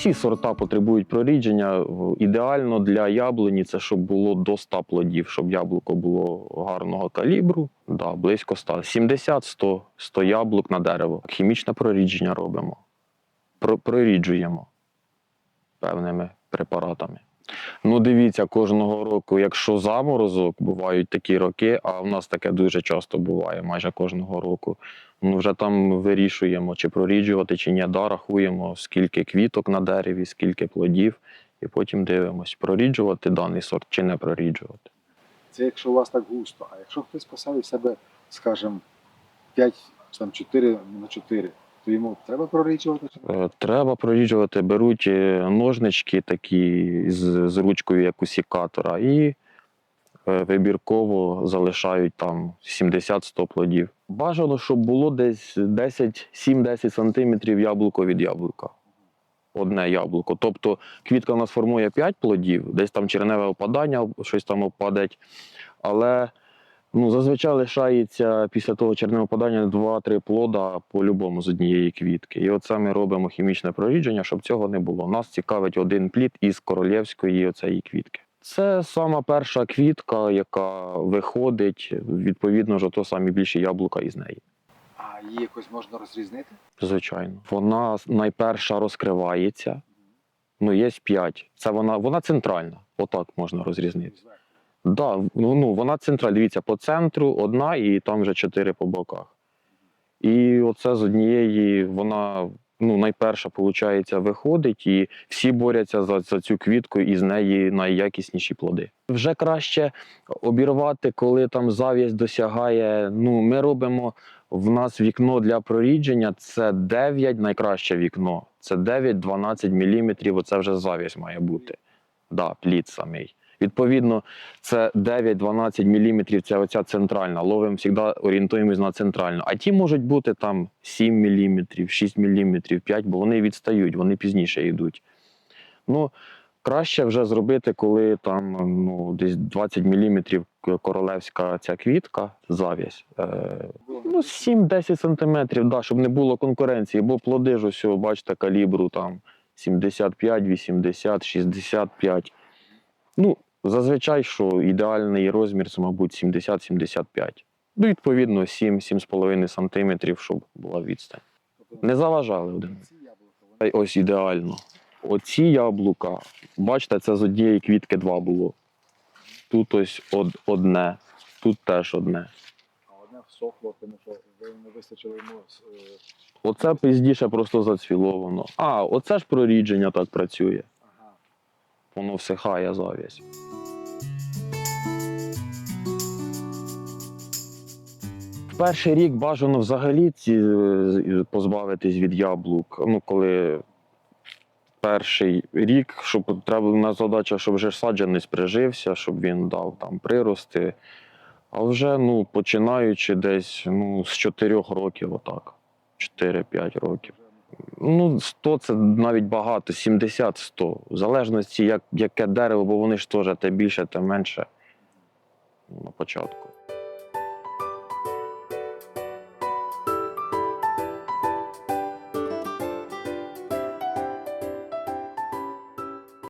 Всі сорта потребують прорідження. Ідеально для яблуні це щоб було до 100 плодів, щоб яблуко було гарного калібру, да, близько 100. 70-100 100 яблук на дерево. Хімічне прорідження робимо. Про, проріджуємо певними препаратами. Ну, дивіться, кожного року, якщо заморозок, бувають такі роки, а в нас таке дуже часто буває, майже кожного року. Ну, вже там вирішуємо, чи проріджувати, чи ні. Да, рахуємо, скільки квіток на дереві, скільки плодів, і потім дивимось, проріджувати даний сорт чи не проріджувати. Це якщо у вас так густо. А якщо хтось посадить себе, скажімо, 5, там 4 на 4, то йому треба проріджувати? Е, Треба проріджувати, беруть е, ножнички такі з, з ручкою, як у сікатора, і е, вибірково залишають там 70-100 плодів. Бажано, щоб було десь 10, 7-10 сантиметрів яблуко від яблука. Одне яблуко. Тобто квітка у нас формує 5 плодів, десь там череневе опадання, щось там опадеть. Але ну, зазвичай лишається після того черневого опадання 2-3 плода по-любому з однієї квітки. І оце ми робимо хімічне прорідження, щоб цього не було. Нас цікавить один плід із королівської оцеї квітки. Це сама перша квітка, яка виходить, відповідно ж, то самі більші яблука із неї. А її якось можна розрізнити? Звичайно. Вона найперша розкривається. Ну, є п'ять. Це вона, вона центральна. Отак можна розрізнити. Да, ну, ну, вона центральна. Дивіться, по центру одна і там вже чотири по боках. І оце з однієї, вона ну, найперша, виходить, виходить, і всі борються за, за цю квітку, і з неї найякісніші плоди. Вже краще обірвати, коли там зав'язь досягає. Ну, ми робимо в нас вікно для прорідження це 9, найкраще вікно. Це 9-12 мм, оце вже зав'язь має бути. Да, плід самий. Відповідно, це 9-12 мм, це оця центральна. Ловимо завжди орієнтуємось на центральну. А ті можуть бути там 7 мм, 6 мм, 5, бо вони відстають, вони пізніше йдуть. Ну, краще вже зробити, коли там ну, десь 20 мм королевська ця квітка, зав'язь. Е, ну, 7-10 см, да, щоб не було конкуренції, бо плоди ж ось, бачите, калібру там 75, 80, 65. Ну, зазвичай, що ідеальний розмір це, мабуть, 70-75. Ну, відповідно, 7-7,5 см, щоб була відстань. Не заважали один. Ось ідеально. Оці яблука, бачите, це з однієї квітки два було. Тут ось од- одне, тут теж одне. а одне всохло, тому що ви не вистачило йому. е, Оце пізніше просто зацвіло воно. А, оце ж прорідження так працює. Воно всихає зав'язь. Перший рік бажано взагалі ці, е, позбавитись від яблук. Ну, коли перший рік, щоб треба у нас задача, щоб вже саджанець прижився, щоб він дав там прирости. А вже ну, починаючи десь ну, з 4 років, отак. 4-5 років. Ну, 100 це навіть багато, 70-100. В залежності, як, яке дерево, бо вони ж теж те більше, те менше на початку.